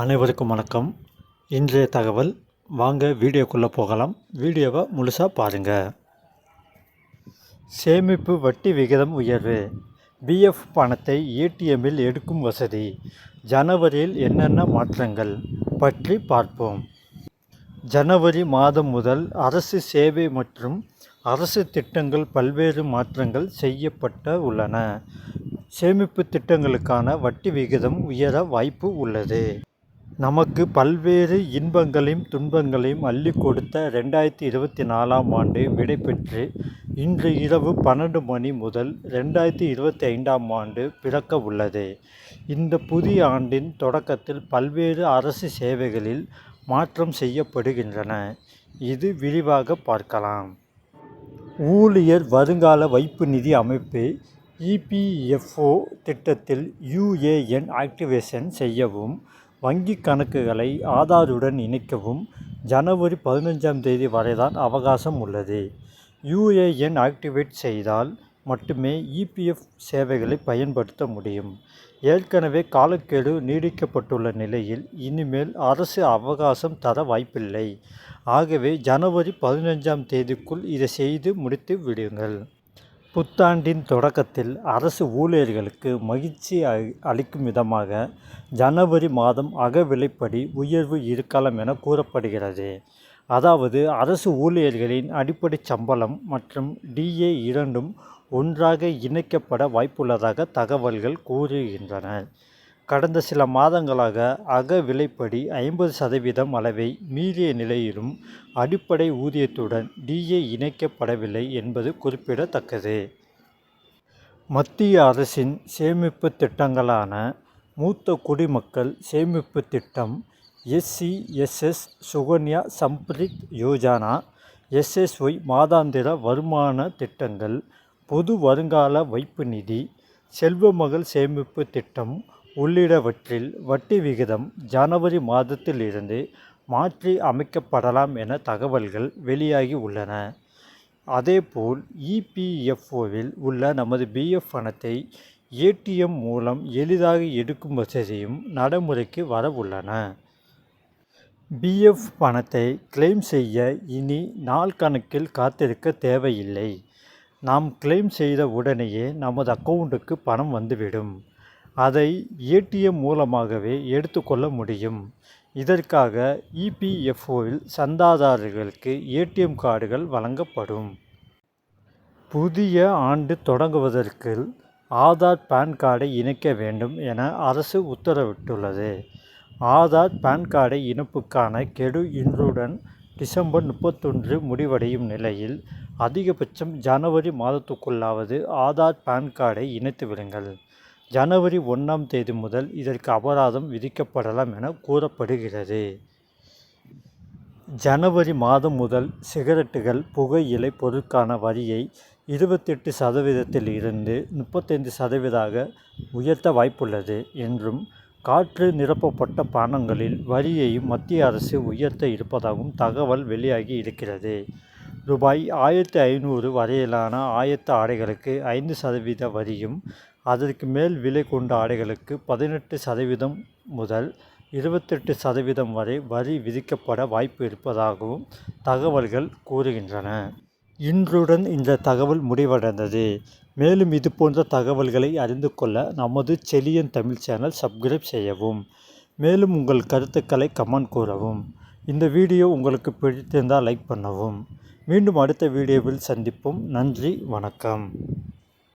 அனைவருக்கும் வணக்கம். இன்றைய தகவல் வாங்க வீடியோக்குள்ளே போகலாம். வீடியோவை முழுசாக பாருங்கள் சேமிப்பு வட்டி விகிதம் உயர்வு. பிஎஃப் பணத்தை ஏடிஎம்மில் எடுக்கும் வசதி. ஜனவரியில் என்னென்ன மாற்றங்கள்? பற்றி பார்ப்போம். ஜனவரி மாதம் முதல் அரசு சேவை மற்றும் அரசு திட்டங்கள் பல்வேறு மாற்றங்கள் செய்யப்பட்ட உள்ளன. சேமிப்பு திட்டங்களுக்கான வட்டி விகிதம் உயர வாய்ப்பு உள்ளது. நமக்கு பல்வேறு இன்பங்களையும் துன்பங்களையும் அள்ளி கொடுத்த ரெண்டாயிரத்தி இருபத்தி நாலாம் ஆண்டு விடைபெற்று இன்று இரவு பன்னெண்டு மணி முதல் ரெண்டாயிரத்தி இருபத்தி ஐந்தாம் ஆண்டு பிறக்க உள்ளது. இந்த புதிய ஆண்டின் தொடக்கத்தில் பல்வேறு அரசு சேவைகளில் மாற்றம் செய்யப்படுகின்றன. இது விரிவாக பார்க்கலாம். ஊழியர் வருங்கால வைப்பு நிதி அமைப்பு இபிஎஃப்ஓ திட்டத்தில் யுஏஎன் ஆக்டிவேஷன் செய்யவும் வங்கி கணக்குகளை ஆதாருடன் இணைக்கவும் ஜனவரி பதினஞ்சாம் தேதி வரைதான் அவகாசம் உள்ளது. யுஏஎன் ஆக்டிவேட் செய்தால் மட்டுமே இபிஎஃப் சேவைகளை பயன்படுத்த முடியும். ஏற்கனவே காலக்கெடு நீடிக்கப்பட்டுள்ள நிலையில் இனிமேல் அரசு அவகாசம் தர வாய்ப்பில்லை. ஆகவே ஜனவரி பதினஞ்சாம் தேதிக்குள் இதை செய்து முடித்து விடுங்கள். புத்தாண்டின் தொடக்கத்தில் அரசு ஊழியர்களுக்கு மகிழ்ச்சி அளிக்கும் விதமாக ஜனவரி மாதம் அகவிலைப்படி உயர்வு இருக்கலாம் என கூறப்படுகிறது. அதாவது அரசு ஊழியர்களின் அடிப்படை சம்பளம் மற்றும் டிஏ இரண்டும் ஒன்றாக இணைக்கப்பட வாய்ப்புள்ளதாக தகவல்கள் கூறுகின்றன. கடந்த சில மாதங்களாக அக விலைப்படி ஐம்பது சதவீதம் அளவை மீறிய நிலையிலும் அடிப்படை ஊதியத்துடன் டிஏ இணைக்கப்படவில்லை என்பது குறிப்பிடத்தக்கது. மத்திய அரசின் சேமிப்பு திட்டங்களான மூத்த குடிமக்கள் சேமிப்பு திட்டம் S C S S Sukanya Samriddhi Yojana S S Y மாதாந்திர வருமான திட்டங்கள் பொது வருங்கால வைப்பு நிதி செல்வமகள் சேமிப்பு திட்டம் உள்ளிட்டவற்றில் வட்டி விகிதம் ஜனவரி மாதத்திலிருந்து மாற்றி அமைக்கப்படலாம் என தகவல்கள் வெளியாகி உள்ளன. அதேபோல் இபிஎஃப்ஓவில் உள்ள நமது பிஎஃப் பணத்தை ஏடிஎம் மூலம் எளிதாக எடுக்கும் வசதியும் நடைமுறைக்கு வர உள்ளன. பிஎஃப் பணத்தை கிளைம் செய்ய இனி நாள் கணக்கில் காத்திருக்க தேவையில்லை. நாம் கிளைம் செய்த உடனேயே நமது அக்கௌண்ட்டுக்கு பணம் வந்துவிடும். அதை ஏடிஎம் மூலமாகவே எடுத்துக்கொள்ள முடியும். இதற்காக இபிஎஃப்ஓவில் சந்தாதாரர்களுக்கு ஏடிஎம் கார்டுகள் வழங்கப்படும். புதிய ஆண்டு தொடங்குவதற்கு ஆதார் பேன் கார்டை இணைக்க வேண்டும் என அரசு உத்தரவிட்டுள்ளது. ஆதார் பேன் கார்டை இணைப்புக்கான கெடு இன்றுடன் டிசம்பர் முப்பத்தொன்று முடிவடையும் நிலையில் அதிகபட்சம் ஜனவரி மாதத்துக்குள்ளாவது ஆதார் பேன் கார்டை இணைத்து விடுங்கள் ஜனவரி ஒன்றாம் தேதி முதல் இதற்கு அபராதம் விதிக்கப்படலாம் என கூறப்படுகிறது. ஜனவரி மாதம் முதல் சிகரெட்டுகள் புகையிலை பொருட்கான வரியை இருபத்தெட்டு சதவீதத்தில் இருந்து முப்பத்தைந்து சதவீதாக உயர்த்த வாய்ப்புள்ளது என்றும் காற்று நிரப்பப்பட்ட பானங்களில் வரியையும் மத்திய அரசு உயர்த்த இருப்பதாகவும் தகவல் வெளியாகி இருக்கிறது. ரூபாய் ஆயிரத்தி ஐநூறு வரையிலான ஆயத்த ஆடைகளுக்கு ஐந்து சதவீத வரியும் அதற்கு மேல் விலை கொண்ட ஆடைகளுக்கு பதினெட்டு சதவீதம் முதல் இருபத்தெட்டு சதவீதம் வரை வரி விதிக்கப்பட வாய்ப்பு இருப்பதாகவும் தகவல்கள் கூறுகின்றன. இன்றுடன் இந்த தகவல் முடிவடைந்தது. மேலும் இது போன்ற தகவல்களை அறிந்து கொள்ள நமது செலியன் தமிழ் சேனல் சப்ஸ்கிரைப் செய்யவும். மேலும் உங்கள் கருத்துக்களை கமெண்ட் கூறவும். இந்த வீடியோ உங்களுக்கு பிடித்திருந்தால் லைக் பண்ணவும். மீண்டும் அடுத்த வீடியோவில் சந்திப்போம். நன்றி வணக்கம்.